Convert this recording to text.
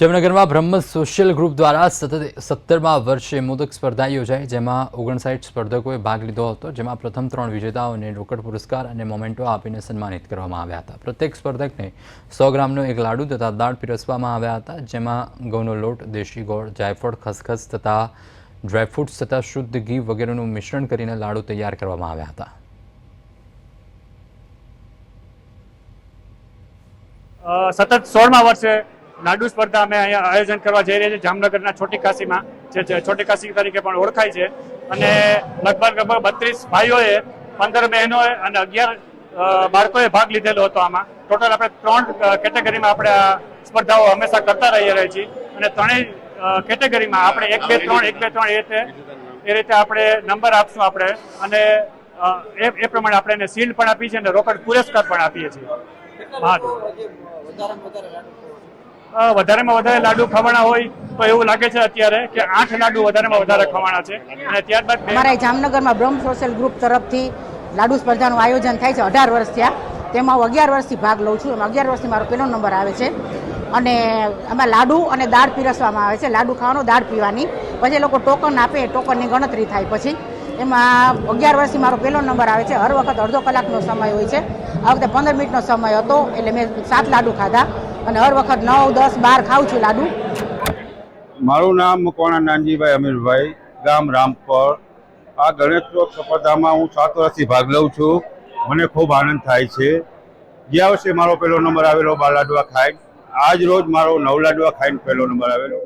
જામનગરમાં બ્રહ્મ social group દ્વારા સતત સત્તરમા વર્ષે મોદક સ્પર્ધા યોજાઈ, જેમાં ઓગણસાઠ સ્પર્ધકોએ ભાગ લીધો હતો, જેમાં પ્રથમ ત્રણ વિજેતાઓને રોકડ પુરસ્કાર અને મોમેન્ટો આપીને સન્માનિત કરવામાં આવ્યા હતા. પ્રત્યેક સ્પર્ધકને સો ગ્રામનો એક લાડુ તથા દાળ પીરસવામાં આવ્યા હતા, જેમાં ઘઉંનો લોટ, દેશી ગોળ, જાયફળ, ખસખસ તથા ડ્રાયફ્રૂટ્સ તથા શુદ્ધ ઘી વગેરેનું મિશ્રણ કરીને લાડુ તૈયાર કરવામાં આવ્યા હતા. સતત સોળમા વર્ષે લાડુ સ્પર્ધા અમે અહીંયા આયોજન કરવા જઈ રહ્યા છીએ, જામનગરના છોટી કાશીમાં જે છોટી કાશી તરીકે પણ ઓળખાય છે. અને લગભગ લગભગ બત્રીસ ભાઈઓએ, પંદર બહેનોએ અને અગિયાર બાળકોએ ભાગ લીધેલો હતો આમાં. ટોટલ આપણે ત્રણ કેટેગરીમાં આપણે આ સ્પર્ધાઓ હંમેશા કરતા રહી રહ્યા છીએ. અને ત્રણેય કેટેગરીમાં આપણે એક, બે, ત્રણ, એક, બે, ત્રણ એ રીતે એ રીતે આપણે નંબર આપશું આપણે. અને એ પ્રમાણે આપણે એને શીલ્ડ પણ આપીએ છીએ અને રોકડ પુરસ્કાર પણ આપીએ છીએ. હા. વધારેમાં વધારે લાડુ ખવાના હોય તો એવું લાગે છે અત્યારે કે આઠ લાડુ વધારેમાં વધારે ખવાના છે. અને ત્યારબાદ અમારા જામનગરમાં બ્રહ્મ સોશિયલ ગ્રુપ તરફથી લાડુ સ્પર્ધાનું આયોજન થાય છે અઢાર વર્ષ થયા. તેમાં હું અગિયાર વર્ષથી ભાગ લઉં છું. એમાં અગિયાર વર્ષથી મારો પહેલો નંબર આવે છે. અને આમાં લાડુ અને દાળ પીરસવામાં આવે છે. લાડુ ખાવાનો, દાળ પીવાની. પછી લોકો ટોકન આપે, ટોકનની ગણતરી થાય પછી. એમાં અગિયાર વર્ષથી મારો પહેલો નંબર આવે છે. હર વખત અડધો કલાકનો સમય હોય છે. આ વખતે પંદર મિનિટનો સમય હતો, એટલે મેં સાત લાડુ ખાધા. અને હર વખત નવ, દસ, બાર ખાઉં છું લાડુ. મારું નામ મકવાણા નાનજીભાઈ અમીરભાઈ, ગામ રામપર. આ ગણેશોત્સવ સ્પર્ધામાં હું સાત વર્ષથી ભાગ લઉં છું. મને ખૂબ આનંદ થાય છે. ગયા વર્ષે મારો પહેલો નંબર આવેલો બાર લાડવા ખાઈ આજ રોજ મારો નવ લાડવા ખાઈને પહેલો નંબર આવેલો.